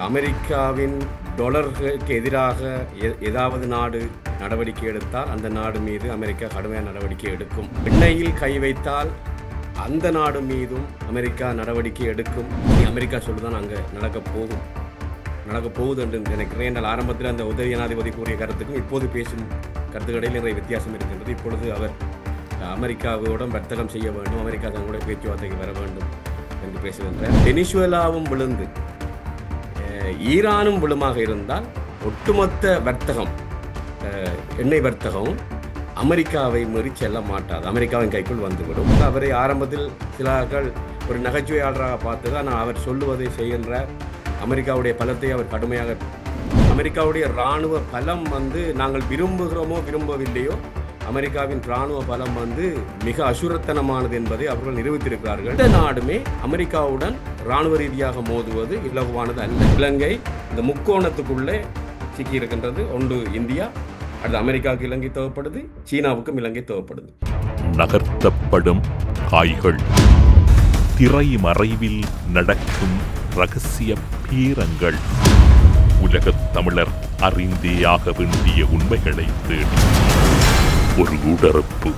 அமெரிக்காவின் டொலருக்கு எதிராக எ- ஏதாவது நாடு நடவடிக்கை எடுத்தால் அந்த நாடு மீது அமெரிக்கா கடுமையான நடவடிக்கை எடுக்கும். எண்ணெயில் கை வைத்தால் அந்த நாடு மீதும் அமெரிக்கா நடவடிக்கை எடுக்கும். அமெரிக்கா சொல்லுதான் அங்கே நடக்க போகும். நடக்க போகுது என்று நினைக்கிறேன். என்றால் ஆரம்பத்தில் அந்த உதவி ஜனாதிபதி கூறிய கருத்துக்கும் இப்போது பேசும் கருத்துக்களில் நிறைய வித்தியாசம் இருக்கின்றது. இப்பொழுது அவர் அமெரிக்காவோடும் வர்த்தகம் செய்ய வேண்டும். அமெரிக்கா தங்களுடைய பேச்சுவார்த்தைக்கு வர வேண்டும் என்று பேசுகின்றார். வெனிசுவேலாவும் விழுந்து ஈரானும் விழுமாக இருந்தால் ஒட்டுமொத்த வர்த்தகம் எண்ணெய் வர்த்தகம் அமெரிக்காவை மீறி செல்ல மாட்டாது. அமெரிக்காவின் கைக்குள் வந்துவிடும். அவரை ஆரம்பத்தில் சிலர்கள் ஒரு நகைச்சுவையாளராக பார்த்தது. ஆனால் அவர் சொல்லுவதை செய்கின்ற அமெரிக்காவுடைய பலத்தை அவர் கடுமையாக அமெரிக்காவுடைய இராணுவ பலம் வந்து நாங்கள் விரும்புகிறோமோ விரும்பவில்லையோ அமெரிக்காவின் ராணுவ பலம் வந்து மிக அசுரத்தனமானது என்பதை அவர்கள் நிரூபித்திருக்கிறார்கள். இந்த நாடுமே அமெரிக்காவுடன் ராணுவ ரீதியாக மோதுவது இலகுவானது அல்ல. இலங்கை இந்த முக்கோணத்துக்குள்ளே சிக்கியிருக்கின்றது. ஒன்று இந்தியா அடுத்து அமெரிக்காவுக்கு இலங்கை தேவைப்படுது சீனாவுக்கும் இலங்கை தேவைப்படுது. நகர்த்தப்படும் காய்கள் திரை மறைவில் நடக்கும் ரகசிய பீரங்கள். உலகத் தமிழர் அறிந்தேயாக வேண்டிய உண்மைகளை தேடி ஒரு உடறுப்பு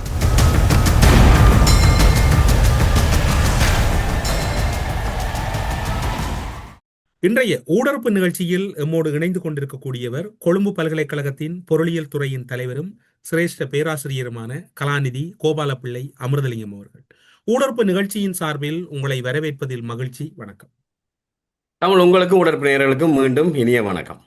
இன்றைய ஊடறுப்பு நிகழ்ச்சியில் எம்மோடு இணைந்து கொண்டிருக்கக்கூடியவர் கொழும்பு பல்கலைக்கழகத்தின் பொருளியல் துறையின் தலைவரும் சிரேஷ்ட பேராசிரியருமான கலாநிதி கோபாலப்பிள்ளை அமிர்தலிங்கம் அவர்கள். ஊடறுப்பு நிகழ்ச்சியின் சார்பில் உங்களை வரவேற்பதில் மகிழ்ச்சி. வணக்கம். தமிழ் உங்களுக்கும் உடற்பணியர்களுக்கும் மீண்டும் இனிய வணக்கம்.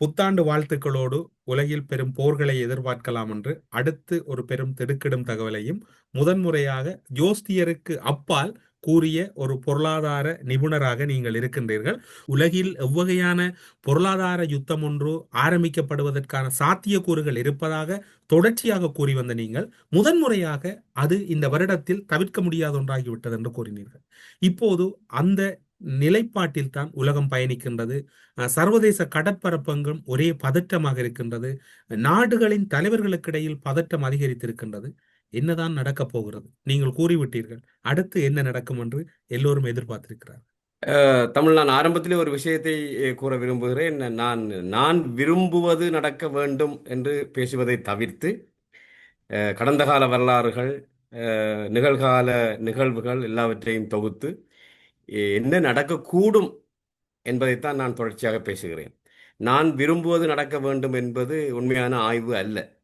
புத்தாண்டு வாழ்த்துக்களோடு உலகில் பெரும் போர்களை எதிர்பார்க்கலாம் என்று அடுத்து ஒரு பெரும் திடுக்கிடும் தகவலையும் முதன்முறையாக ஜோஸ்தியருக்கு அப்பால் கூறிய ஒரு பொருளாதார நிபுணராக நீங்கள் இருக்கின்றீர்கள். உலகில் எவ்வகையான பொருளாதார யுத்தம் ஒன்று ஆரம்பிக்கப்படுவதற்கான சாத்தியக்கூறுகள் இருப்பதாக தொடர்ச்சியாக கூறி வந்த நீங்கள் முதன்முறையாக அது இந்த வருடத்தில் தவிர்க்க முடியாத ஒன்றாகிவிட்டது என்று கூறினீர்கள். இப்போது அந்த நிலைப்பாட்டில் தான் உலகம் பயணிக்கின்றது. சர்வதேச கடற்பரப்பெங்கும் ஒரே பதற்றமாக இருக்கின்றது. நாடுகளின் தலைவர்களுக்கிடையில் பதற்றம் அதிகரித்திருக்கின்றது. என்னதான் நடக்கப் போகிறது? நீங்கள் கூறிவிட்டீர்கள். அடுத்து என்ன நடக்கும் என்று எல்லோரும் எதிர்பார்த்திருக்கிறார் தமிழ் நான் ஆரம்பத்திலே ஒரு விஷயத்தை கூற விரும்புகிறேன். நான் நான் விரும்புவது நடக்க வேண்டும் என்று பேசுவதை தவிர்த்து கடந்த கால வரலாறுகள் நிகழ்கால நிகழ்வுகள் எல்லாவற்றையும் தொகுத்து என்ன நடக்கக்கூடும் என்பதைத்தான் நான் தொடர்ச்சியாக பேசுகிறேன். நான் விரும்புவது நடக்க வேண்டும் என்பது உண்மையான ஆய்வு அல்ல.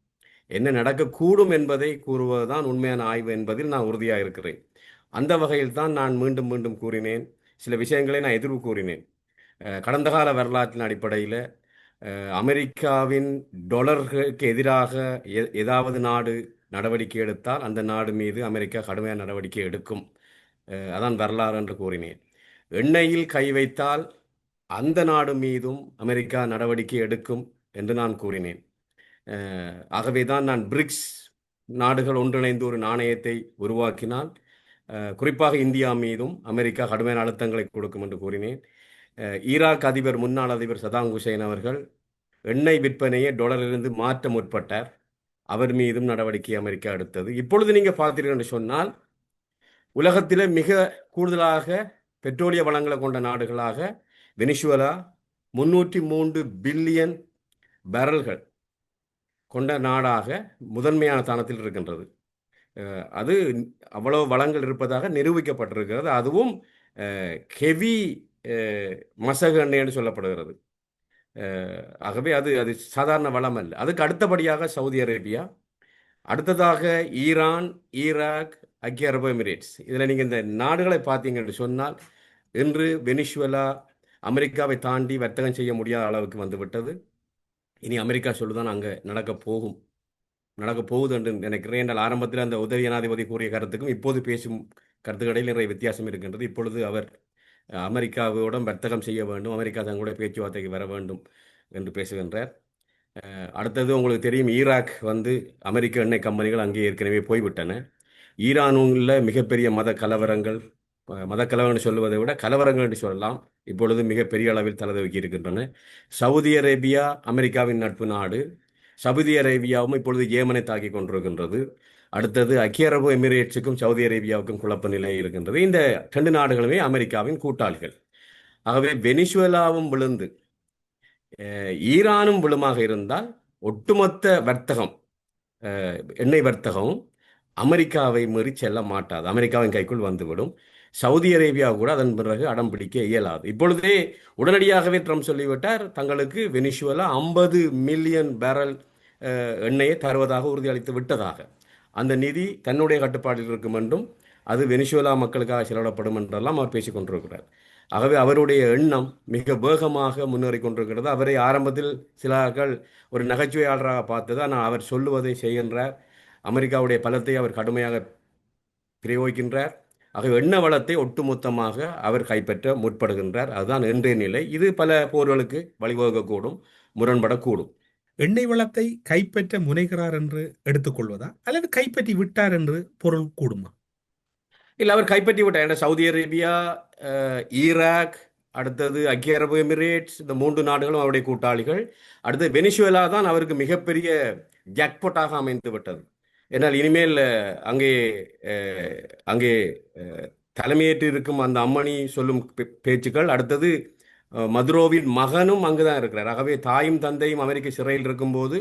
என்ன நடக்கக்கூடும் என்பதை கூறுவதுதான் உண்மையான ஆய்வு என்பதில் நான் உறுதியாக இருக்கிறேன். அந்த வகையில் தான் நான் மீண்டும் மீண்டும் கூறினேன். சில விஷயங்களை நான் எதிர்வு கூறினேன். கடந்த கால வரலாற்றின் அடிப்படையில் அமெரிக்காவின் டொலர்களுக்கு எதிராக எ- ஏதாவது நாடு நடவடிக்கை எடுத்தால் அந்த நாடு மீது அமெரிக்கா கடுமையான நடவடிக்கை எடுக்கும். அதான் வரலாறு என்று கூறினேன். எண்ணெயில் கை வைத்தால் அந்த நாடு மீதும் அமெரிக்கா நடவடிக்கை எடுக்கும் என்று நான் கூறினேன். ஆகவே தான் நான் பிரிக்ஸ் நாடுகள் ஒன்றிணைந்து ஒரு நாணயத்தை உருவாக்கினால் குறிப்பாக இந்தியா மீதும் அமெரிக்கா கடுமையான அழுத்தங்களை கொடுக்கும் என்று கூறினேன். ஈராக் அதிபர் முன்னாள் அதிபர் சதாம் ஹுசைன் அவர்கள் எண்ணெய் விற்பனையை டொலரிலிருந்து மாற்ற முற்பட்டார். அவர் மீதும் நடவடிக்கை அமெரிக்கா எடுத்தது. இப்பொழுது நீங்கள் பார்த்தீர்கள் என்று சொன்னால் உலகத்தில் மிக கூடுதலாக பெட்ரோலிய வளங்களை கொண்ட நாடுகளாக வெனிசுவலா முன்னூற்றி மூன்று பில்லியன் பேரல்கள் கொண்ட நாடாக முதன்மையான ஸ்தானத்தில் இருக்கின்றது. அது அவ்வளவு வளங்கள் இருப்பதாக நிரூபிக்கப்பட்டிருக்கிறது. அதுவும் ஹெவி மசகு என்று சொல்லப்படுகிறது. ஆகவே அது அது சாதாரண வளம் அல்ல. அதுக்கு அடுத்தபடியாக சவுதி அரேபியா அடுத்ததாக ஈரான் ஈராக் ஐக்கிய அரபு எமிரேட்ஸ். இதில் நீங்கள் இந்த நாடுகளை பார்த்தீங்க என்று சொன்னால் இன்று வெனிசுவலா அமெரிக்காவை தாண்டி வர்த்தகம் செய்ய முடியாத அளவுக்கு வந்துவிட்டது. இனி அமெரிக்கா சொல்லுதான் அங்கே நடக்க போகும். நடக்க போகுது என்று நினைக்கிறேன். என்றால் ஆரம்பத்தில் அந்த உதவி ஜனாதிபதி கூறிய கருத்துக்கும் இப்போது பேசும் கருத்துக்களில் நிறைய வித்தியாசம் இருக்கின்றது. இப்பொழுது அவர் அஹ், வர்த்தகம் செய்ய வேண்டும். அமெரிக்கா தங்களுடைய பேச்சுவார்த்தைக்கு வர வேண்டும் என்று பேசுகின்றார். அடுத்தது உங்களுக்கு தெரியும் ஈராக் வந்து அமெரிக்க எண்ணெய் கம்பெனிகள் அங்கே ஏற்கனவே போய்விட்டன. ஈரானில் மிகப்பெரிய மத கலவரங்கள் மத கலவரங்கள் சொல்லுவதை விட கலவரங்கள் என்று சொல்லலாம். இப்பொழுது மிகப்பெரிய அளவில் தலைதூக்கி இருக்கின்றன சவுதி அரேபியா அமெரிக்காவின் நட்பு நாடு. சவுதி அரேபியாவும் இப்பொழுது ஏமனை தாக்கி கொண்டிருக்கின்றது. அடுத்தது ஐக்கிய அரபு எமிரேட்ஸுக்கும் சவுதி அரேபியாவுக்கும் குழப்ப நிலை இருக்கின்றது. இந்த ரெண்டு நாடுகளுமே அமெரிக்காவின் கூட்டாளிகள். ஆகவே வெனிசுவேலாவும் விழுந்து ஈரானும் விழுமாக இருந்தால் ஒட்டுமொத்த வர்த்தகம் எண்ணெய் வர்த்தகம் அமெரிக்காவை மீறி செல்ல மாட்டாது. அமெரிக்காவின் கைக்குள் வந்துவிடும். சவுதி அரேபியா கூட அதன் பிறகு அடம் பிடிக்க இயலாது. இப்பொழுதே உடனடியாகவே ட்ரம்ப் சொல்லிவிட்டார் தங்களுக்கு வெனிசுவலா ஐம்பது மில்லியன் பேரல் எண்ணெயை தருவதாக உறுதியளித்து விட்டதாக. அந்த நிதி தன்னுடைய கட்டுப்பாட்டில் இருக்கும் என்றும் அது வெனிசுவலா மக்களுக்காக செலவிடப்படும் என்றெல்லாம் அவர் பேசிக் கொண்டிருக்கிறார். ஆகவே அவருடைய எண்ணம் மிக வேகமாக முன்னேறி கொண்டிருக்கிறது. அவரை ஆரம்பத்தில் சிலர்கள் ஒரு நகைச்சுவையாளராக பார்த்தது ஆனால் அவர் சொல்லுவதை செய்கின்றார். அமெரிக்காவுடைய பலத்தை அவர் கடுமையாக பிரயோகிக்கின்றார். ஆகவே எண்ண வளத்தை ஒட்டுமொத்தமாக அவர் கைப்பற்ற முற்படுகின்றார். அதுதான் இன்றைய நிலை. இது பல போர்களுக்கு வழிவகுக்கக்கூடும் முரண்படக்கூடும். எண்ணெய் வளத்தை கைப்பற்ற முனைகிறார் என்று எடுத்துக்கொள்வதா? அல்லது கைப்பற்றி விட்டார் என்று பொருள் கூடுமா? இல்லை அவர் கைப்பற்றி விட்டார். ஏன்னா சவுதி அரேபியா ஈராக் அடுத்தது ஐக்கிய அரபு எமிரேட்ஸ் இந்த மூன்று நாடுகளும் அவருடைய கூட்டாளிகள். அடுத்து வெனிசுவேலா தான் அவருக்கு மிகப்பெரிய ஜாக்பாட்டாக அமைந்து விட்டது. என்னால் இனிமேல் அங்கே அங்கே தலைமையேற்று இருக்கும் அந்த அம்மணி சொல்லும் பே- பேச்சுக்கள். அடுத்தது மதுரோவின் மகனும் அங்குதான் இருக்கிறார். ஆகவே தாயும் தந்தையும் அமெரிக்க சிறையில் இருக்கும்போது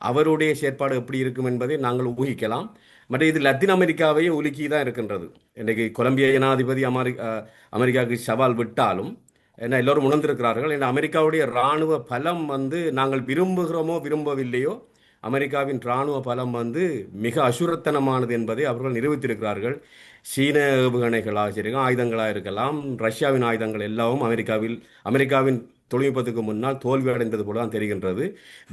அவருடைய செயற்பாடு எப்படி இருக்கும் என்பதை நாங்கள் ஊகிக்கலாம். மற்ற இது லத்தீன் அமெரிக்காவையே உலுக்கி தான் இருக்கின்றது. இன்றைக்கு கொலம்பிய ஜனாதிபதி அமெரிக்கா அமெரிக்காவுக்கு சவால் விட்டாலும் ஏன்னா எல்லோரும் உணர்ந்திருக்கிறார்கள் ஏன்னா அமெரிக்காவுடைய இராணுவ பலம் வந்து நாங்கள் விரும்புகிறோமோ விரும்பவில்லையோ அமெரிக்காவின் இராணுவ பலம் வந்து மிக அசுரத்தனமானது என்பதை அவர்கள் நிரூபித்திருக்கிறார்கள். சீன ஏவுகணைகளாக சரி ஆயுதங்களாக இருக்கலாம் ரஷ்யாவின் ஆயுதங்கள் எல்லாமும் அமெரிக்காவில் அமெரிக்காவின் தொழில்நுட்பத்துக்கு முன்னால் தோல்வி அடைந்தது போல தான் தெரிகின்றது.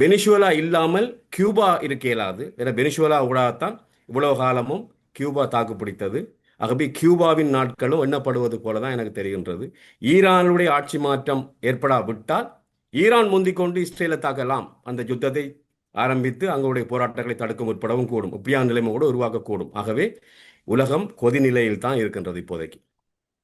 வெனிசுவலா இல்லாமல் கியூபா இருக்க இயலாது. ஏன்னா வெனிசுவலா ஊடாகத்தான் இவ்வளவு காலமும் கியூபா தாக்குப்பிடித்தது. ஆகவே கியூபாவின் நாட்களும் எண்ணப்படுவது போல தான் எனக்கு தெரிகின்றது. ஈரானுடைய ஆட்சி மாற்றம் ஏற்படாவிட்டால் ஈரான் முந்திக்கொண்டு இஸ்ரேலை தாக்கலாம். அந்த யுத்தத்தை ஆரம்பித்து அங்களுடைய போராட்டங்களை தடுக்க முற்படவும் கூடும். இப்படியான நிலைமை கூட உருவாக்கக்கூடும். ஆகவே உலகம் கொதிநிலையில் தான் இருக்கின்றது இப்போதைக்கு.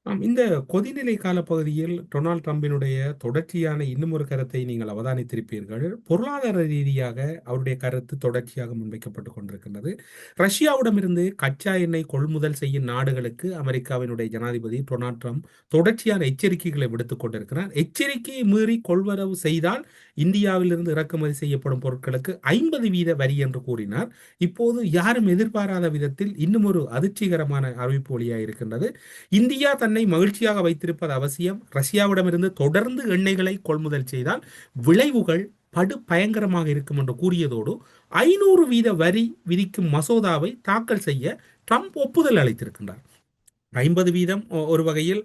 ஆம் இந்த கொதிநிலை காலப்பகுதியில் டொனால்ட் ட்ரம்பினுடைய தொடர்ச்சியான இன்னும் ஒரு கருத்தை நீங்கள் அவதானித்திருப்பீர்கள். பொருளாதார ரீதியாக அவருடைய கருத்து தொடர்ச்சியாக முன்வைக்கப்பட்டு கொண்டிருக்கின்றது. ரஷ்யாவிடமிருந்து கச்சா எண்ணெய் கொள்முதல் செய்யும் நாடுகளுக்கு அமெரிக்காவினுடைய ஜனாதிபதி டொனால்ட் ட்ரம்ப் தொடர்ச்சியான எச்சரிக்கைகளை விடுத்துக் கொண்டிருக்கிறார். எச்சரிக்கையை மீறி கொள்வரவு செய்தால் இந்தியாவிலிருந்து இறக்குமதி செய்யப்படும் பொருட்களுக்கு ஐம்பது வீத வரி என்று கூறினார். இப்போது யாரும் எதிர்பாராத விதத்தில் இன்னும் ஒரு அதிர்ச்சிகரமான அறிவிப்பு வழியாக இருக்கின்றது இந்தியா தன் தன்னை மகிழ்ச்சியாக வைத்திருப்பது அவசியம். ரஷ்யாவிடமிருந்து தொடர்ந்து எண்ணெய்களை கொள்முதல் செய்தால் விளைவுகள் படு பயங்கரமாக இருக்கும் என்று கூறியதோடு ஐநூறு வீத வரி விதிக்கும் மசோதாவை தாக்கல் செய்ய ட்ரம்ப் ஒப்புதல் அளித்திருக்கின்றார். ஐம்பது வீதம் ஒரு வகையில்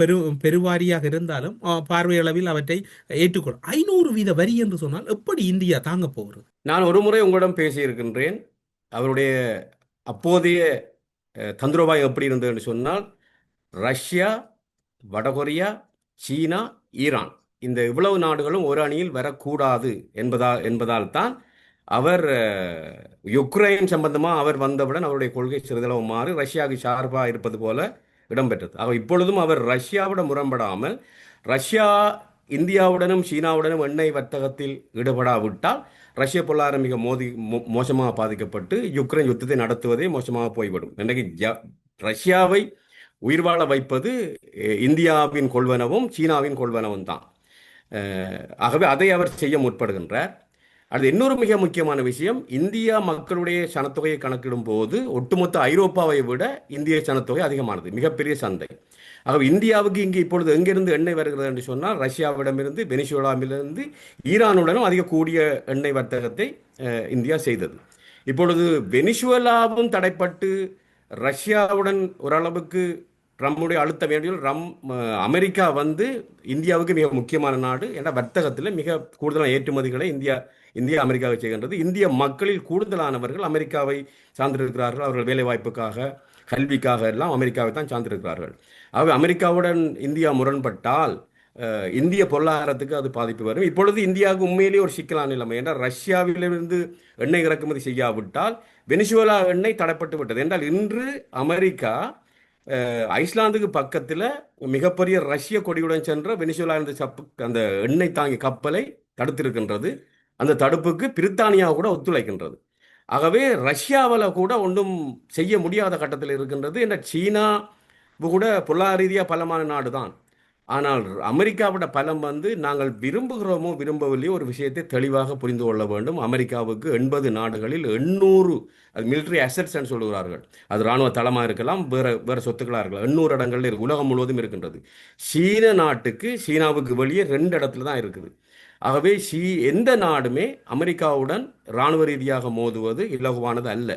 பெரு பெருவாரியாக இருந்தாலும் பார்வையளவில் அவற்றை ஏற்றுக்கொள். ஐநூறு வீத வரி என்று சொன்னால் எப்படி இந்தியா தாங்க போகிறது? நான் ஒரு முறை உங்களிடம் பேசியிருக்கின்றேன். அவருடைய அப்போதைய தந்திரோபாயம் எப்படி இருந்தது என்று சொன்னால் ரஷ்யா வடகொரியா சீனா ஈரான். இந்த இவ்வளவு நாடுகளும் ஒரு அணியில் வரக்கூடாது என்பதா என்பதால் தான் அவர் யுக்ரைன் சம்பந்தமாக அவர் வந்தவுடன் அவருடைய கொள்கை சிறிதளவு மாறி ரஷ்யாவுக்கு சார்பாக இருப்பது போல இடம்பெற்றது. ஆக இப்பொழுதும் அவர் ரஷ்யாவுடன் முரண்படாமல் ரஷ்யா இந்தியாவுடனும் சீனாவுடனும் எண்ணெய் வர்த்தகத்தில் ஈடுபடாவிட்டால் ரஷ்ய பொருளாதாரம் மிக மோதி மோ- மோசமாக பாதிக்கப்பட்டு யுக்ரைன் யுத்தத்தை நடத்துவதே மோசமாக போய்விடும். இன்றைக்கு ஜ- ரஷ்யாவை உயிர் வாழ வைப்பது இந்தியாவின் கொள்வனவும் சீனாவின் கொள்வனவும் தான். ஆகவே அதை அவர் செய்ய முற்படுகின்றார். அது இன்னொரு மிக முக்கியமான விஷயம் இந்தியா மக்களுடைய சனத்தொகையை கணக்கிடும் போது ஒட்டுமொத்த ஐரோப்பாவை விட இந்திய சனத்தொகை அதிகமானது மிகப்பெரிய சந்தை. ஆகவே இந்தியாவுக்கு இங்கே இப்பொழுது எங்கிருந்து எண்ணெய் வருகிறது என்று சொன்னால் ரஷ்யாவிடமிருந்து வெனிசுவேலாவிலிருந்து ஈரானுடனும் அதிக கூடிய எண்ணெய் வர்த்தகத்தை இந்தியா செய்தது. இப்பொழுது வெனிசுவலாவும் தடைப்பட்டு ரஷ்யாவுடன் ஓரளவுக்கு ட்ரம்புடைய அழுத்த வேண்டியில் ரம் அமெரிக்கா வந்து இந்தியாவுக்கு மிக முக்கியமான நாடு ஏன்னா வர்த்தகத்தில் மிக கூடுதலான ஏற்றுமதிகளை இந்தியா இந்தியா அமெரிக்காவை செய்கின்றது. இந்திய மக்களில் கூடுதலானவர்கள் அமெரிக்காவை சார்ந்திருக்கிறார்கள். அவர்கள் வேலைவாய்ப்புக்காக கல்விக்காக எல்லாம் அமெரிக்காவை தான் சார்ந்திருக்கிறார்கள். ஆகவே அமெரிக்காவுடன் இந்தியா முரண்பட்டால் இந்திய பொருளாதாரத்துக்கு அது பாதிப்பு வரும். இப்பொழுது இந்தியாவுக்கு உண்மையிலேயே ஒரு சிக்கலான நிலைமை ஏன்னா ரஷ்யாவிலிருந்து எண்ணெய் இறக்குமதி செய்யாவிட்டால் வெனிசுவலா எண்ணெய் தடைப்பட்டு விட்டது என்றால் இன்று அமெரிக்கா ஐஸ்லாந்துக்கு பக்கத்தில் மிகப்பெரிய ரஷ்ய கொடியுடன் சென்ற வெனிசுவேலா இருந்த சப்பு அந்த எண்ணெய் தாங்கி கப்பலை தடுத்திருக்கின்றது. அந்த தடுப்புக்கு பிரித்தானியா கூட ஒத்துழைக்கின்றது. ஆகவே ரஷ்யாவில் கூட ஒன்றும் செய்ய முடியாத கட்டத்தில் இருக்கின்றது. என்ற சீனா கூட பொருளாதார ரீதியாக பலமான நாடு தான் ஆனால் அமெரிக்காவோட பலம் வந்து நாங்கள் விரும்புகிறோமோ விரும்பவில்லையோ ஒரு விஷயத்தை தெளிவாக புரிந்து கொள்ள வேண்டும். அமெரிக்காவுக்கு எண்பது நாடுகளில் எண்ணூறு அது மிலிட்ரி அசட்ஸ் சொல்லுகிறார்கள். அது இராணுவ தளமாக இருக்கலாம் வேற வேற சொத்துக்களாக இருக்கலாம். எண்ணூறு இடங்களில் இருக்கு உலகம் முழுவதும் இருக்கின்றது. சீன நாட்டுக்கு சீனாவுக்கு வெளியே ரெண்டு இடத்துல தான் இருக்குது. ஆகவே ஷீ எந்த நாடுமே அமெரிக்காவுடன் இராணுவ ரீதியாக மோதுவது இலகுவானது அல்ல.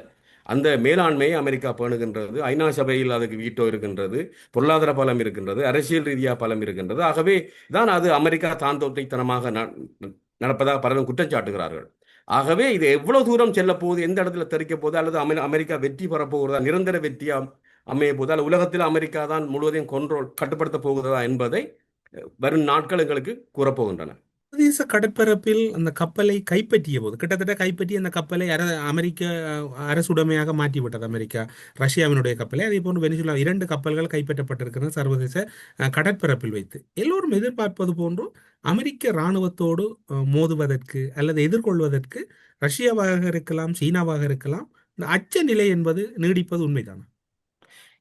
அந்த மேலாண்மையை அமெரிக்கா பேணுகின்றது ஐநா சபையில் அதுக்கு வீட்டோ இருக்கின்றது பொருளாதார பலம் இருக்கின்றது அரசியல் ரீதியாக பலம் இருக்கின்றது. ஆகவே தான் அது அமெரிக்கா தாந்தோட்டைத்தனமாக ந- நடப்பதாக பலரும் குற்றம் சாட்டுகிறார்கள். ஆகவே இது எவ்வளவு தூரம் செல்ல போகுது எந்த இடத்துல தெரிக்க போகுது அல்லது அமெ- அமெரிக்கா வெற்றி பெறப்போகிறதா நிரந்தர வெற்றியா அமைய போகுது அல்ல உலகத்தில் அமெரிக்கா தான் முழுவதையும் கொன்றோல் கட்டுப்படுத்த போகிறதா என்பதை வரும் நாட்கள் எங்களுக்கு கூறப்போகின்றன சர்வதேச கடற்பரப்பில் அந்த கப்பலை கைப்பற்றிய போது கிட்டத்தட்ட கைப்பற்றி அந்த கப்பலை அர அமெரிக்க அரசுடைமையாக மாற்றிவிட்டது அமெரிக்கா. ரஷ்யாவினுடைய கப்பலை அதே போன்று வெனிசுலா இரண்டு கப்பல்கள் கைப்பற்றப்பட்டிருக்கிறது சர்வதேச கடற்பரப்பில் வைத்து. எல்லோரும் எதிர்பார்ப்பது போன்று அமெரிக்க இராணுவத்தோடு மோதுவதற்கு அல்லது எதிர்கொள்வதற்கு ரஷ்யாவாக இருக்கலாம் சீனாவாக இருக்கலாம் இந்த அச்ச நிலை என்பது நீடிப்பது உண்மைதான்?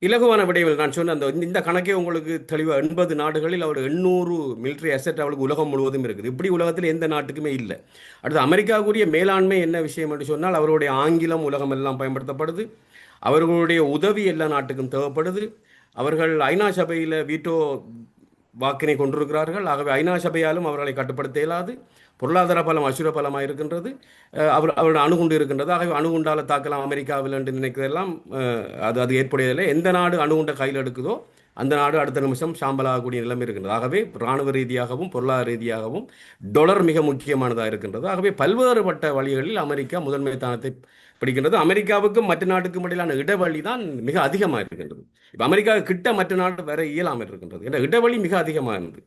இலகுவான விடைவில் நான் சொன்ன அந்த இந்த- கணக்கே உங்களுக்கு தெளிவாக எண்பது நாடுகளில் அவர் எண்ணூறு மிலிட்ரி அசெட் அவளுக்கு உலகம் முழுவதும் இருக்குது. இப்படி உலகத்தில் எந்த நாட்டுக்குமே இல்லை. அடுத்து அமெரிக்காவுக்குரிய மேலாண்மை என்ன விஷயம் என்று சொன்னால் அவருடைய ஆங்கிலம் உலகம் எல்லாம் பயன்படுத்தப்படுது. அவர்களுடைய உதவி எல்லா நாட்டுக்கும் தேவைப்படுது. அவர்கள் ஐநா சபையில் வீட்டோ வாக்கினை கொண்டிருக்கிறார்கள். ஆகவே ஐநா சபையாலும் அவர்களை கட்டுப்படுத்த இயலாது. பொருளாதார பலம் அசுர பலமாக இருக்கின்றது. அவர் அவருடைய அணுகுண்டு இருக்கின்றது. ஆகவே அணுகுண்டால் தாக்கலாம் அமெரிக்காவில் என்று நினைக்கிறதெல்லாம் அது அது ஏற்புடையதில்லை எந்த நாடு அணுகுண்டை கையில் எடுக்குதோ அந்த நாடு அடுத்த நிமிஷம் சாம்பலாகக்கூடிய நிலைமை இருக்கின்றது. ஆகவே இராணுவ ரீதியாகவும் பொருளாதார ரீதியாகவும் டொலர் மிக முக்கியமானதாக இருக்கின்றது. ஆகவே பல்வேறுபட்ட வழிகளில் அமெரிக்கா முதன்மை தானத்தை பிடிக்கின்றது. அமெரிக்காவுக்கும் மற்ற நாட்டுக்கும் இடையிலான இடைவெளி தான் மிக அதிகமாக இருக்கின்றது. இப்போ அமெரிக்கா கிட்ட மற்ற நாடு வேற இயலாமல் இருக்கின்றது. என்ற இடைவெளி மிக அதிகமானது.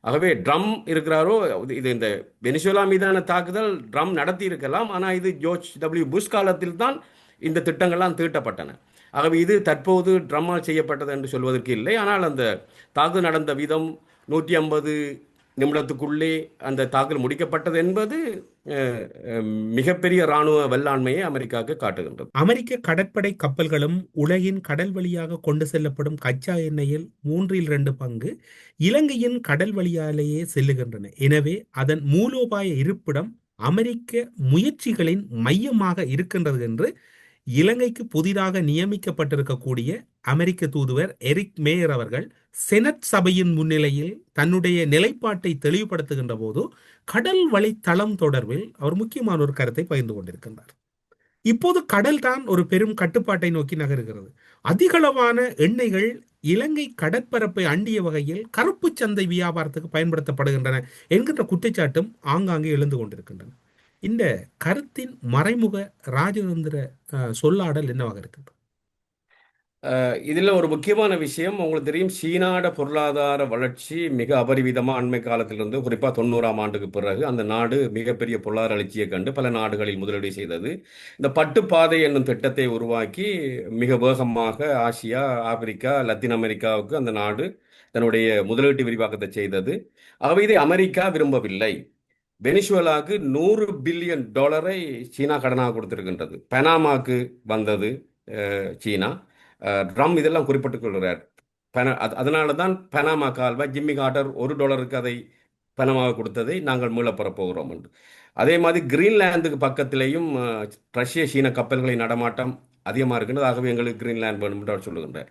ஆகவே ட்ரம் இருக்கிறாரோ இது- இது இந்த வெனிசுலா மீதான தாக்குதல் ட்ரம் நடத்தி இருக்கலாம் ஆனால் இது ஜோர்ஜ் டபிள்யூ புஷ் காலத்தில் தான் இந்த திட்டங்கள்லாம் தீட்டப்பட்டன. ஆகவே இது தற்போது ட்ரம்மால் செய்யப்பட்டது என்று சொல்வதற்கு இல்லை. ஆனால் அந்த தாக்குதல் நடந்த விதம் நூற்றி ஐம்பது நிமிடத்துக்குள்ளே அந்த தாக்குதல் முடிக்கப்பட்டது என்பது மிகப்பெரிய இராணுவ வல்லாண்மையை அமெரிக்காவுக்கு காட்டுகின்றது. அமெரிக்க கடற்படை கப்பல்களும் உலகின் கடல் வழியாக கொண்டு செல்லப்படும் கச்சா எண்ணெயில் மூன்றில் இரண்டு பங்கு இலங்கையின் கடல் வழியாலேயே செல்லுகின்றன. எனவே அதன் மூலோபாய இருப்பிடம் அமெரிக்க முயற்சிகளின் மையமாக இருக்கின்றது என்று இலங்கைக்கு புதிதாக நியமிக்கப்பட்டிருக்கக்கூடிய அமெரிக்க தூதுவர் எரிக் மேயர் அவர்கள் செனட் சபையின் முன்னிலையில் தன்னுடைய நிலைப்பாட்டை தெளிவுபடுத்துகின்ற போது கடல் வழித்தளம் தொடர்பில் அவர் முக்கியமான ஒரு கருத்தை பகிர்ந்து கொண்டிருக்கின்றார். இப்போது கடல் தான் ஒரு பெரும் கட்டுப்பாட்டை நோக்கி நகருகிறது. அதிகளவான எண்ணெய்கள் இலங்கை கடற்பரப்பை அண்டிய வகையில் கருப்பு சந்தை வியாபாரத்துக்கு பயன்படுத்தப்படுகின்றன என்கின்ற குற்றச்சாட்டும் ஆங்காங்கே எழுந்து கொண்டிருக்கின்றன. இந்த கருத்தின் மறைமுக ராஜதந்திர சொல்லாடல் என்னவாக இருக்கின்றது இதில் ஒரு முக்கியமான விஷயம் உங்களுக்கு தெரியும் சீனாட பொருளாதார வளர்ச்சி மிக அபரிவிதமாக அண்மை காலத்திலிருந்து குறிப்பாக தொண்ணூறாம் ஆண்டுக்கு பிறகு அந்த நாடு மிகப்பெரிய பொருளாதார வளர்ச்சியை கண்டு பல நாடுகளில் முதலீடு செய்தது. இந்த பட்டுப்பாதை என்னும் திட்டத்தை உருவாக்கி மிக வேகமாக ஆசியா ஆப்பிரிக்கா லத்தீன் அமெரிக்காவுக்கு அந்த நாடு தன்னுடைய முதலீட்டு விரிவாக்கத்தை செய்தது. ஆகவே இதை அமெரிக்கா விரும்பவில்லை. வெனிசுவலாவுக்கு நூறு பில்லியன் டாலரை சீனா கடனாக கொடுத்துருக்கின்றது. பனாமாக்கு வந்தது சீனா. ட்ரம் இதெல்லாம் குறிப்பிட்டுக் கொள்கிறார். பன அது அதனால தான் பனாமா கால்வாய் ஜிம்மி கார்ட்டர் ஒரு டாலருக்கு அதை பணமாக கொடுத்ததை நாங்கள் மீளப் போகிறோம் என்று. அதே மாதிரி கிரீன்லாந்துக்கு பக்கத்திலேயும் ரஷ்ய சீன கப்பல்களின் நடமாட்டம் அதிகமாக இருக்கின்றது. ஆகவே எங்களுக்கு கிரீன்லாந்து வேணும் என்று அவர் சொல்லுகின்றார்.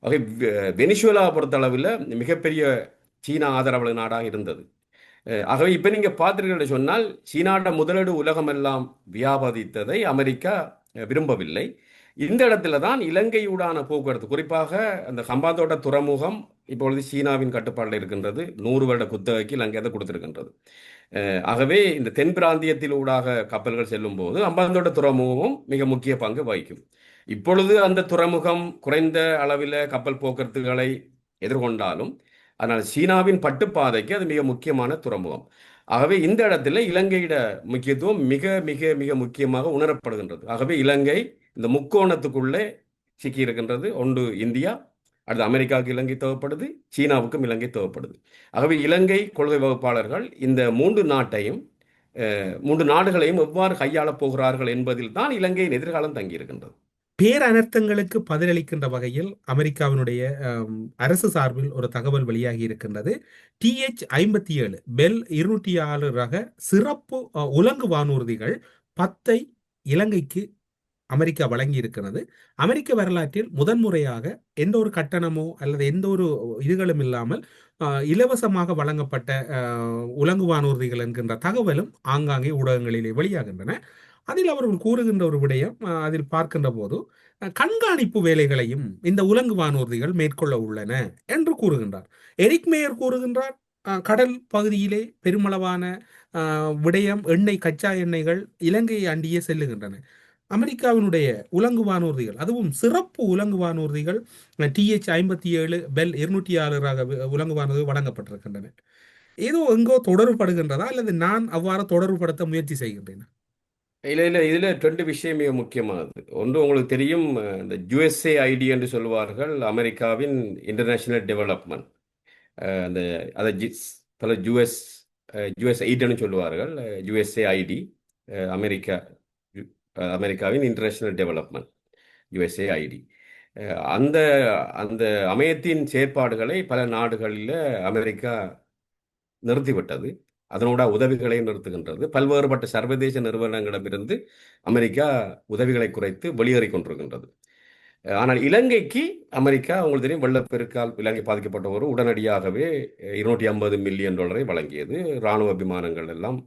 ஆகவே வெ- வெனிசுவேலாவை பொறுத்தளவில் மிகப்பெரிய சீனா ஆதரவு நாடாக இருந்தது. ஆகவே இப்போ நீங்கள் பார்த்தீர்கள் சொன்னால் சீனாட முதலீடு உலகமெல்லாம் வியாபாதித்ததை அமெரிக்கா விரும்பவில்லை. இந்த இடத்துல தான் இலங்கையூடான போக்குவரத்து குறிப்பாக அந்த ஹம்பாந்தோட்ட துறைமுகம் இப்பொழுது சீனாவின் கட்டுப்பாட்டில் இருக்கின்றது. நூறு வருட குத்தகைக்கு இலங்கை அதை கொடுத்திருக்கின்றது. ஆகவே இந்த தென் பிராந்தியத்தில் ஊடாக கப்பல்கள் செல்லும் போது அம்பாந்தோட்ட துறைமுகமும் மிக முக்கிய பங்கு வகிக்கும். இப்பொழுது அந்த துறைமுகம் குறைந்த அளவில் கப்பல் போக்குவரத்துகளை எதிர்கொண்டாலும் அதனால் சீனாவின் பட்டுப்பாதைக்கு அது மிக முக்கியமான துறைமுகம். ஆகவே இந்த இடத்துல இலங்கையிட முக்கியத்துவம் மிக மிக மிக முக்கியமாக உணரப்படுகின்றது. ஆகவே இலங்கை இந்த முக்கோணத்துக்குள்ளே சிக்கியிருக்கின்றது. ஒன்று இந்தியா அடுத்து அமெரிக்காவுக்கு இலங்கை தேவைப்படுது சீனாவுக்கும் இலங்கை தேவைப்படுது. ஆகவே இலங்கை கொள்கை வகுப்பாளர்கள் இந்த மூன்று நாட்டையும் மூன்று நாடுகளையும் எவ்வாறு கையாளப் போகிறார்கள் என்பதில் தான் இலங்கையின் எதிர்காலம் தங்கியிருக்கின்றது. பேரனர்த்தங்களுக்கு பதிலளிக்கின்ற வகையில் அமெரிக்காவினுடைய அரசு சார்பில் ஒரு தகவல் வெளியாகி இருக்கின்றது. டிஎச் ஐம்பத்தி ஏழு பெல் இருநூற்றி ஆறு ரக சிறப்பு உலங்கு வானூர்திகள் பத்தை இலங்கைக்கு அமெரிக்கா வழங்கி இருக்கிறது அமெரிக்க வரலாற்றில் முதன்முறையாக எந்த ஒரு கட்டணமோ அல்லது எந்த ஒரு இதுகளும் இல்லாமல் இலவசமாக வழங்கப்பட்ட உலங்கு வானூர்திகள் என்கின்ற தகவலும் ஆங்காங்கே ஊடகங்களிலே வெளியாகின்றன. அதில் அவர்கள் கூறுகின்ற ஒரு விடயம் அதில் பார்க்கின்ற போது கண்காணிப்பு வேலைகளையும் இந்த உலங்கு வானூர்திகள் மேற்கொள்ள உள்ளன என்று கூறுகின்றார். எரிக் மேயர் கூறுகின்றார் கடல் பகுதியிலே பெருமளவான விடயம் எண்ணெய் கச்சா எண்ணெய்கள் இலங்கையை அண்டியே செல்லுகின்றன. அமெரிக்காவினுடைய உலங்கு வானூர்திகள் அதுவும் சிறப்பு உலங்கு வானூர்திகள் டிஹெச் ஐம்பத்தி ஏழு பெல் இருநூற்றி ஆறு ரக உலங்கு வானூர்திகள் வழங்கப்பட்டிருக்கின்றன. ஏதோ எங்கோ தொடர்புபடுகின்றதா அல்லது நான் அவ்வாறு தொடர்புபடுத்த முயற்சி செய்கின்றேன்? இல்லை இல்லை. இதில் ரெண்டு விஷயம் மிக முக்கியமானது. ஒன்று உங்களுக்கு தெரியும் இந்த யுஎஸ்ஏ ஐடி என்று சொல்வார்கள் அமெரிக்காவின் இன்டர்நேஷனல் டெவலப்மெண்ட் அந்த அதை ஜிஸ் பல யுஎஸ் யுஎஸ் எய்ட்னு சொல்லுவார்கள் யுஎஸ்ஏ ஐடி அமெரிக்கா அமெரிக்காவின் இன்டர்நேஷனல் டெவலப்மெண்ட் யுஎஸ்ஏ ஐடி அந்த அந்த அமையத்தின் செயற்பாடுகளை பல நாடுகளில் அமெரிக்கா நிறுத்திவிட்டது. அதனோட உதவிகளை நிறுத்துகின்றது. பல்வேறுபட்ட சர்வதேச நிறுவனங்களிடமிருந்து அமெரிக்கா உதவிகளை குறைத்து வெளியேறிக் கொண்டிருக்கின்றது. ஆனால் இலங்கைக்கு அமெரிக்கா உங்களுக்கு தெரியும் வெள்ளப்பெருக்கால் இலங்கை பாதிக்கப்பட்டவர் உடனடியாகவே இருநூற்றி ஐம்பது மில்லியன் டாலரை வழங்கியது. இராணுவ விமானங்கள் எல்லாம்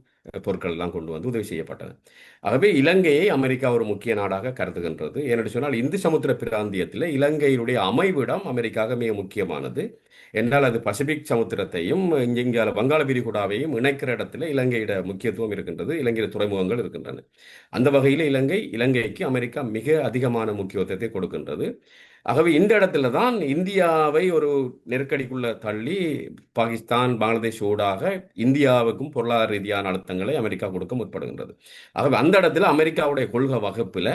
பொருட்கள்லாம் கொண்டு வந்து உதவி செய்யப்பட்டன ஆகவே இலங்கையை அமெரிக்கா ஒரு முக்கிய நாடாக கருதுகின்றது. ஏனென்று சொன்னால் இந்து சமுத்திர பிராந்தியத்தில் இலங்கையினுடைய அமைவிடம் அமெரிக்காக மிக முக்கியமானது. என்றால் அது பசிபிக் சமுத்திரத்தையும் இங்கே இங்கால வங்காள விரிகுடாவையும் இணைக்கிற இடத்துல இலங்கையிட முக்கியத்துவம் இருக்கின்றது. இலங்கையில் துறைமுகங்கள் இருக்கின்றன. அந்த வகையில் இலங்கை இலங்கைக்கு அமெரிக்கா மிக அதிகமான முக்கியத்துவத்தை கொடுக்கின்றது. ஆகவே இந்த இடத்துல தான் இந்தியாவை ஒரு நெருக்கடிக்குள்ள தள்ளி பாகிஸ்தான் பங்களாதேஷ் ஊடாக இந்தியாவுக்கும் பொருளாதார ரீதியான அழுத்தங்களை அமெரிக்கா கொடுக்க முற்படுகின்றது. ஆகவே அந்த இடத்துல அமெரிக்காவுடைய கொள்கை வகுப்பில்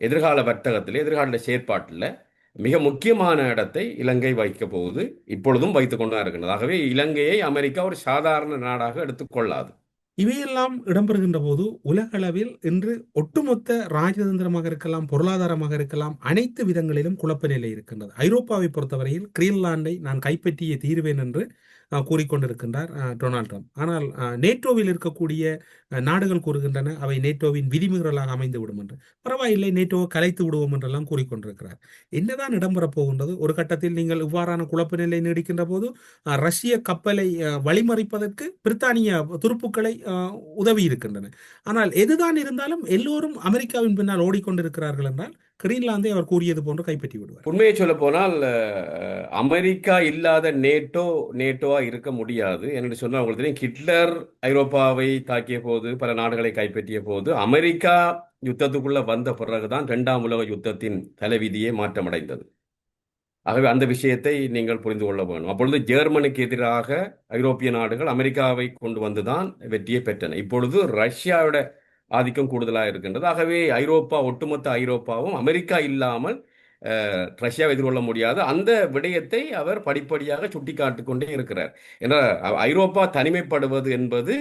எதிர்கால வர்த்தகத்தில் எதிர்கால செயற்பாட்டில் மிக முக்கியமான இடத்தை இலங்கை வைக்க போகுது. இப்பொழுதும் வைத்து கொண்டு தான் இருக்கின்றது ஆகவே இலங்கையை அமெரிக்கா ஒரு சாதாரண நாடாக எடுத்துக்கொள்ளாது இவையெல்லாம் இடம்பெறுகின்ற போது உலகளவில் இன்று ஒட்டுமொத்த ராஜதந்திரமாக இருக்கலாம் பொருளாதாரமாக இருக்கலாம் அனைத்து விதங்களிலும் குழப்ப நிலை இருக்கின்றது. ஐரோப்பாவை பொறுத்தவரையில் கிரீன்லாண்டை நான் கைப்பற்றியே தீர்வேன் என்று கூறிக்கொண்டிருக்கின்றார் டொனால்ட் ட்ரம்ப். ஆனால் நேட்டோவில் இருக்கக்கூடிய நாடுகள் கூறுகின்றன அவை நேட்டோவின் விதிமுறைகளாக அமைந்து விடும் என்று. பரவாயில்லை நேட்டோவை கலைத்து விடுவோம் என்றெல்லாம் கூறிக்கொண்டிருக்கிறார். என்னதான் இடம்பெறப் போகின்றது? ஒரு கட்டத்தில் நீங்கள் இவ்வாறான குழப்ப நிலை நீடிக்கின்ற போது ரஷ்ய கப்பலை வழிமறிப்பதற்கு பிரித்தானிய துருப்புக்களை உதவி இருக்கின்றன ஆனால் எதுதான் இருந்தாலும் எல்லோரும் அமெரிக்காவின் பின்னால் ஓடிக்கொண்டிருக்கிறார்கள் என்றால் கிரீன்லாந்தை அவர் கூறியது போன்று கைப்பற்றி விடுவார். உண்மையை சொல்ல போனால் அமெரிக்கா இல்லாத நேட்டோ நேட்டோவா இருக்க முடியாது. என்று சொன்னால் உங்களுக்கு தெரியும். ஹிட்லர் ஐரோப்பாவை தாக்கிய போது பல நாடுகளை கைப்பற்றிய போது அமெரிக்கா யுத்தத்துக்குள்ள வந்த பிறகுதான் இரண்டாம் உலக யுத்தத்தின் தலைவிதியே மாற்றமடைந்தது. ஆகவே அந்த விஷயத்தை நீங்கள் புரிந்து கொள்ள வேண்டும். அப்பொழுது ஜெர்மனுக்கு எதிராக ஐரோப்பிய நாடுகள் அமெரிக்காவை கொண்டு வந்துதான் வெற்றியை பெற்றன. இப்பொழுது ரஷ்யாவோட ஆதிக்கம் கூடுதலாக இருக்கின்றது. ஆகவே ஐரோப்பா ஒட்டுமொத்த ஐரோப்பாவும் அமெரிக்கா இல்லாமல் ரஷ்யாவை எதிர்கொள்ள முடியாது. அந்த விடயத்தை அவர் படிப்படியாக சுட்டிக்காட்டிக் கொண்டே இருக்கிறார். ஏன்னா ஐரோப்பா தனிமைப்படுவது என்பது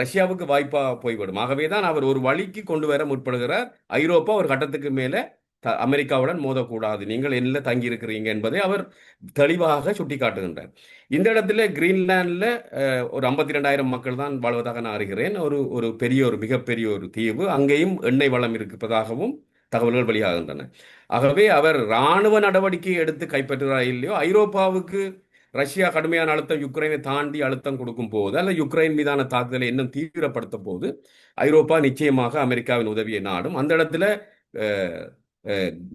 ரஷ்யாவுக்கு வாய்ப்பாக போய்விடும். ஆகவே தான் அவர் ஒரு வழிக்கு கொண்டு வர முற்படுகிறார். ஐரோப்பா ஒரு கட்டத்துக்கு மேலே த- அமெரிக்காவுடன் மோதக்கூடாது. நீங்கள் என்ன தங்கி இருக்கிறீங்க என்பதை அவர் தெளிவாக சுட்டிக்காட்டுகின்றார். இந்த இடத்துல கிரீன்லாண்டில் ஒரு ஐம்பத்தி ரெண்டாயிரம் மக்கள் தான் வாழ்வதாக நான் அறிகிறேன். ஒரு ஒரு பெரிய ஒரு மிகப்பெரிய ஒரு தீவு. அங்கேயும் எண்ணெய் வளம் இருப்பதாகவும் தகவல்கள் வெளியாகின்றன. ஆகவே அவர் இராணுவ நடவடிக்கை எடுத்து கைப்பற்றுகிறார் இல்லையோ ஐரோப்பாவுக்கு ரஷ்யா கடுமையான அழுத்தம் யுக்ரைனை தாண்டி அழுத்தம் கொடுக்கும் போது அல்ல யுக்ரைன் மீதான தாக்குதலை இன்னும் தீவிரப்படுத்தும் போது ஐரோப்பா நிச்சயமாக அமெரிக்காவின் உதவியை நாடும். அந்த இடத்துல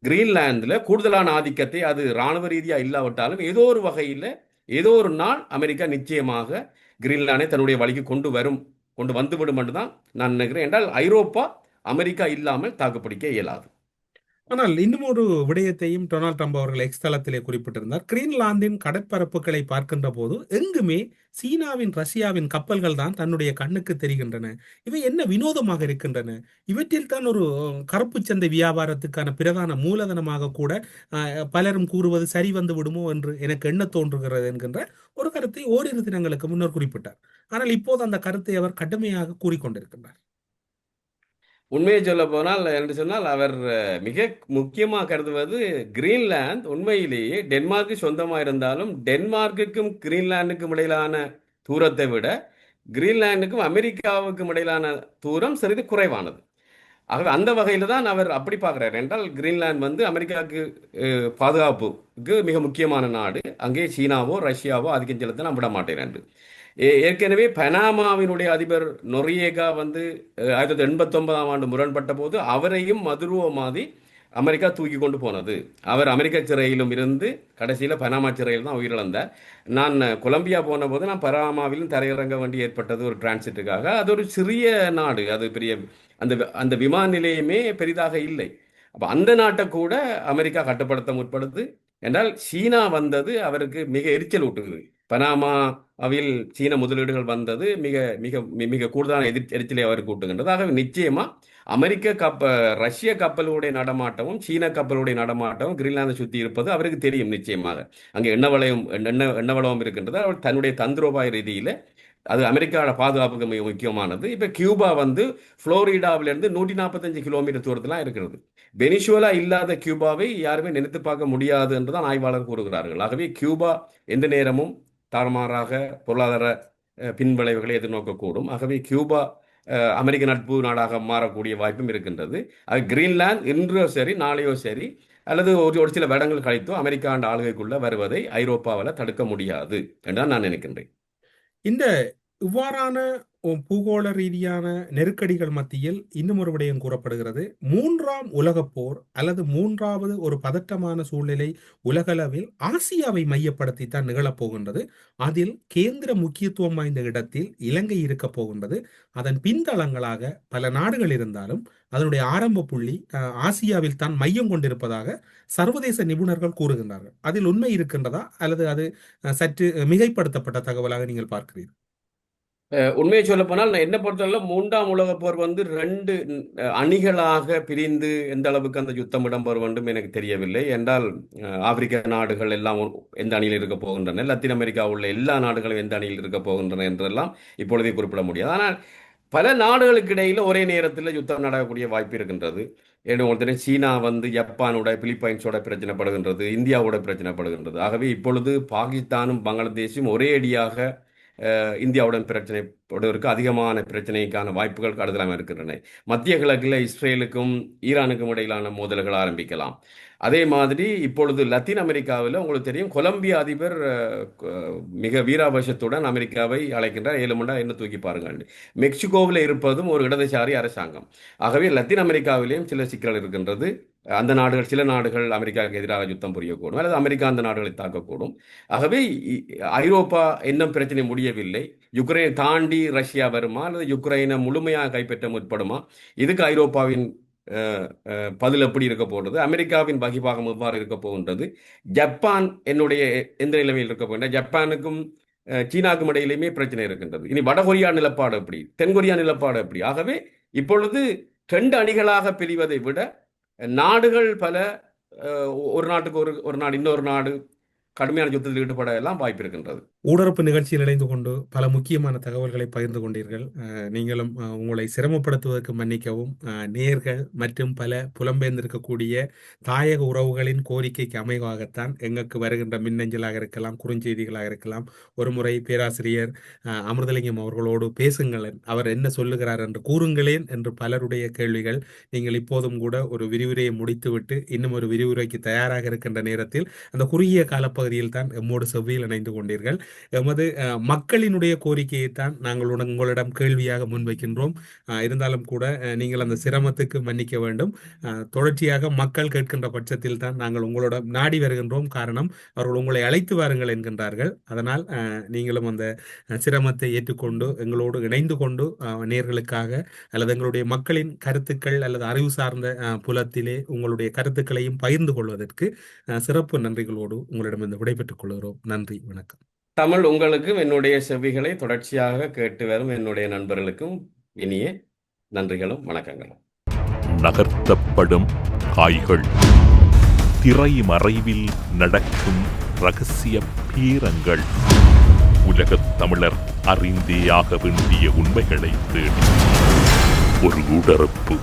கிரீன்லாந்தில் கூடுதலான ஆதிக்கத்தை அது இராணுவ ரீதியாக இல்லாவிட்டாலும் ஏதோ ஒரு வகையில் ஏதோ ஒரு நாள் அமெரிக்கா நிச்சயமாக கிரீன்லாண்டை தன்னுடைய வழிக்கு கொண்டு வரும் கொண்டு வந்துவிடும் என்று தான் நான் நினைக்கிறேன். என்றால் ஐரோப்பா அமெரிக்கா இல்லாமல் தாக்குப்பிடிக்க இயலாது. ஆனால் இன்னும் ஒரு விடயத்தையும் டொனால்ட் ட்ரம்ப் அவர்கள் எக்ஸ் தளத்திலே குறிப்பிட்டிருந்தார். கிரீன்லாந்தின் கடற்பரப்புகளை பார்க்கின்ற போது எங்குமே சீனாவின் ரஷ்யாவின் கப்பல்கள் தான் தன்னுடைய கண்ணுக்கு தெரிகின்றன. இவை என்ன வினோதமாக இருக்கின்றன? இவற்றில் தான் ஒரு கருப்பு சந்தை வியாபாரத்துக்கான பிரதான மூலதனமாக கூட பலரும் கூறுவது சரி வந்து விடுமோ என்று எனக்கு என்ன தோன்றுகிறது என்கின்ற ஒரு கருத்தை ஓரிரு தினங்களுக்கு முன்னர் குறிப்பிட்டார். ஆனால் இப்போது அந்த கருத்தை அவர் கடுமையாக கூறிக்கொண்டிருக்கின்றார். உண்மையை சொல்ல போனால் என்று சொன்னால் அவர் மிக முக்கியமாக கருதுவது கிரீன்லாந்து. உண்மையிலேயே டென்மார்க்கு சொந்தமாக இருந்தாலும் டென்மார்க்குக்கும் கிரீன்லாந்துக்கும் இடையிலான தூரத்தை விட கிரீன்லாந்துக்கும் அமெரிக்காவுக்கும் இடையிலான தூரம் சிறிது குறைவானது. ஆகவே அந்த வகையில் தான் அவர் அப்படி பார்க்குறார். என்றால் கிரீன்லாந்து வந்து அமெரிக்காவுக்கு பாதுகாப்புக்கு மிக முக்கியமான நாடு. அங்கே சீனாவோ ரஷ்யாவோ ஆதிக்கம் செலுத்த நான் விட மாட்டேன் என்று. ஏற்கனவே பனாமாவினுடைய அதிபர் நொரியேகா வந்து ஆயிரத்தி தொள்ளாயிரத்தி எண்பத்தொன்பதாம் ஆண்டு முரண்பட்ட போது அவரையும் மதுருவமாதி அமெரிக்கா தூக்கி கொண்டு போனது. அவர் அமெரிக்க சிறையிலும் இருந்து கடைசியில் பனாமா சிறையில் தான் உயிரிழந்தார் நான் கொலம்பியா போன போது நான் பனாமாவிலும் தரையிறங்க வேண்டி ஏற்பட்டது ஒரு டிரான்சிட்டுக்காக. அது ஒரு சிறிய நாடு. அது பெரிய அந்த அந்த விமான நிலையமே பெரிதாக இல்லை. அப்போ அந்த நாட்டை கூட அமெரிக்கா கட்டுப்படுத்த முற்படுது. என்றால் சீனா வந்தது அவருக்கு மிக எரிச்சல் ஊட்டுகிறது பனாமாவில் சீன முதலீடுகள் வந்தது மிக மிக மிக கூடுதலான எதிர் எரிச்சலை அவர் கூட்டுகின்றது. ஆகவே நிச்சயமா அமெரிக்க கப்ப ரஷ்ய கப்பலுடைய நடமாட்டமும் சீன கப்பலுடைய நடமாட்டமும் கிரீன்லாந்தை சுற்றி இருப்பது அவருக்கு தெரியும் நிச்சயமாக. அங்கே எண்ணெய் வளையம் எண்ணெய் எண்ணெய் வளம் இருக்கின்றது? அவர் தன்னுடைய தந்திரோபாய ரீதியில் அது அமெரிக்காவோட பாதுகாப்புக்கு மிக முக்கியமானது. இப்போ கியூபா வந்து புளோரிடாவிலிருந்து நூற்றி நாற்பத்தஞ்சு கிலோமீட்டர் தூரத்தில் இருக்கிறது. வெனிசுவலா இல்லாத கியூபாவை யாருமே நினைத்து பார்க்க முடியாது என்றுதான் ஆய்வாளர் கூறுகிறார்கள். ஆகவே கியூபா எந்த நேரமும் தாறுமாறாக பொருளாதார பின்விளைவுகளை எதிர்நோக்கக்கூடும். ஆகவே கியூபா அமெரிக்க நட்பு நாடாக மாறக்கூடிய வாய்ப்பும் இருக்கின்றது. அது கிரீன்லாந்து இன்றோ சரி நாளையோ சரி அல்லது ஒரு ஒரு சில வருடங்கள் கழித்தோ அமெரிக்காண்ட ஆளுகைக்குள்ள வருவதை ஐரோப்பாவில் தடுக்க முடியாது என்றுதான் நான் நினைக்கின்றேன். இந்த இவ்வாறான பூகோள ரீதியான நெருக்கடிகள் மத்தியில் இன்னும் ஒரு விடயம் கூறப்படுகிறது. மூன்றாம் உலகப் போர் அல்லது மூன்றாவது ஒரு பதட்டமான சூழ்நிலை உலகளவில் ஆசியாவை மையப்படுத்தி தான் நிகழப்போகின்றது அதில் கேந்திர முக்கியத்துவம் வாய்ந்த இடத்தில் இலங்கை இருக்கப் போகின்றது. அதன் பின்தளங்களாக பல நாடுகள் இருந்தாலும் அதனுடைய ஆரம்ப புள்ளி ஆசியாவில் தான் மையம் கொண்டிருப்பதாக சர்வதேச நிபுணர்கள் கூறுகின்றார்கள். அதில் உண்மை இருக்கின்றதா? அல்லது அது சற்று மிகைப்படுத்தப்பட்ட தகவலாக நீங்கள் பார்க்கிறீர்கள்? உண்மையை சொல்ல போனால் நான் என்ன பொறுத்தவரை மூன்றாம் உலக போர் வந்து ரெண்டு அணிகளாக பிரிந்து எந்த அளவுக்கு அந்த யுத்தம் இடம்பெற வேண்டும் எனக்கு தெரியவில்லை. என்றால் ஆப்பிரிக்க நாடுகள் எல்லாம் எந்த அணியில் இருக்க போகின்றன? லத்தீன் அமெரிக்கா உள்ள எல்லா நாடுகளும் எந்த அணியில் இருக்க போகின்றன என்றெல்லாம் இப்பொழுதே குறிப்பிட முடியாது. ஆனால் பல நாடுகளுக்கு இடையில் ஒரே நேரத்தில் யுத்தம் நடக்கக்கூடிய வாய்ப்பு இருக்கின்றது. ஏன்னா உங்களுக்கு சீனா வந்து ஜப்பானோட பிலிப்பைன்ஸோட பிரச்சனைப்படுகின்றது இந்தியாவோட பிரச்சனைப்படுகின்றது. ஆகவே இப்பொழுது பாகிஸ்தானும் பங்களாதேஷும் ஒரே அடியாக இந்தியாவுடன் பிரச்சனை பிரச்சனைப்படுவதற்கு அதிகமான பிரச்சனைக்கான வாய்ப்புகள் கடுதலாக இருக்கின்றன. மத்திய கிழக்கில் இஸ்ரேலுக்கும் ஈரானுக்கும் இடையிலான மோதல்கள் ஆரம்பிக்கலாம். அதே மாதிரி இப்பொழுது லத்தீன் அமெரிக்காவில் உங்களுக்கு தெரியும் கொலம்பியா அதிபர் மிக வீராபட்சத்துடன் அமெரிக்காவை அழைக்கின்றார். ஏழு மண்டா என்ன தூக்கி பாருங்கள். மெக்சிகோவில் இருப்பதும் ஒரு இடதுசாரி அரசாங்கம். ஆகவே லத்தீன் அமெரிக்காவிலேயும் சில சிக்கல் இருக்கின்றது. அந்த நாடுகள் சில நாடுகள் அமெரிக்காவுக்கு எதிராக யுத்தம் புரியக்கூடும் அல்லது அமெரிக்கா அந்த நாடுகளை தாக்கக்கூடும். ஆகவே ஐரோப்பா இன்னும் பிரச்சனை முடியவில்லை. யுக்ரைனை தாண்டி ரஷ்யா வருமா அல்லது யுக்ரைனை முழுமையாக கைப்பற்ற முற்படுமா? இதுக்கு ஐரோப்பாவின் பதில் எப்படி இருக்க போகிறது அமெரிக்காவின் வகிபாகம் எவ்வாறு இருக்க போகின்றது? ஜப்பான் என்னுடைய எந்த நிலைமையில் இருக்க போகின்ற ஜப்பானுக்கும் சீனாவுக்கும் இடையிலுமே பிரச்சனை இருக்கின்றது. இனி வடகொரியா நிலப்பாடு எப்படி? தென்கொரியா நிலப்பாடு எப்படி? ஆகவே இப்பொழுது ரெண்டு அணிகளாக பிரிவதை விட நாடுகள் பல ஒரு நாட்டுக்கு ஒரு ஒரு நாடு இன்னொரு நாடு கடுமையான யுத்தத்தில் ஈடுபட எல்லாம் வாய்ப்பு இருக்கின்றது. ஊடரப்பு நிகழ்ச்சியில் இணைந்து கொண்டு பல முக்கியமான தகவல்களை பகிர்ந்து கொண்டீர்கள். நீங்களும் உங்களை சிரமப்படுத்துவதற்கு மன்னிக்கவும். நேர்கள் மற்றும் பல புலம்பெயர்ந்திருக்கக்கூடிய தாயக உறவுகளின் கோரிக்கைக்கு அமைவாகத்தான் எங்களுக்கு வருகின்ற மின்னஞ்சலாக இருக்கலாம் குறுஞ்செய்திகளாக இருக்கலாம். ஒருமுறை பேராசிரியர் அமிர்தலிங்கம் அவர்களோடு பேசுங்களேன் அவர் என்ன சொல்லுகிறார் என்று கூறுங்களேன் என்று பலருடைய கேள்விகள் நீங்கள் இப்போதும் கூட ஒரு விரிவுரையை முடித்துவிட்டு இன்னும் ஒரு விரிவுரைக்கு தயாராக இருக்கின்ற நேரத்தில் அந்த குறுகிய பகுதியில் தான் எம்மோடு செவ்வியில் இணைந்து கொண்டீர்கள். எமது மக்களினுடைய மக்களினுடைய கோரிக்கையைத்தான் நாங்கள் உங்களிடம் கேள்வியாக முன்வைக்கின்றோம். இருந்தாலும் கூட நீங்கள் அந்த சிரமத்துக்கு மன்னிக்க வேண்டும். தொடர்ச்சியாக மக்கள் கேட்கின்ற பட்சத்தில் தான் நாங்கள் உங்களோட நாடி வருகின்றோம். காரணம் அவர்கள் உங்களை அழைத்து வாருங்கள் என்கின்றார்கள். அதனால் நீங்களும் அந்த சிரமத்தை ஏற்றுக்கொண்டு எங்களோடு இணைந்து கொண்டு நேர்களுக்காக அல்லது எங்களுடைய மக்களின் கருத்துக்கள் அல்லது அறிவு சார்ந்த புலத்திலே உங்களுடைய கருத்துக்களையும் பகிர்ந்து கொள்வதற்கு சிறப்பு நன்றிகளோடு உங்களிடம் இந்த விடைபெற்றுக் கொள்கிறோம். நன்றி வணக்கம். தமிழ் உங்களுக்கும் என்னுடைய செவிகளை தொடர்ச்சியாக கேட்டு வரும் என்னுடைய நண்பர்களுக்கும் இனிய நன்றிகளும் வணக்கங்களும். நகர்த்தப்படும் காய்கள் திரைமறைவில் நடக்கும் ரகசிய பீரங்கள். உலகத் தமிழர் அறிந்தேயாக வேண்டிய உண்மைகளை தேடி. ஒரு உடறப்பு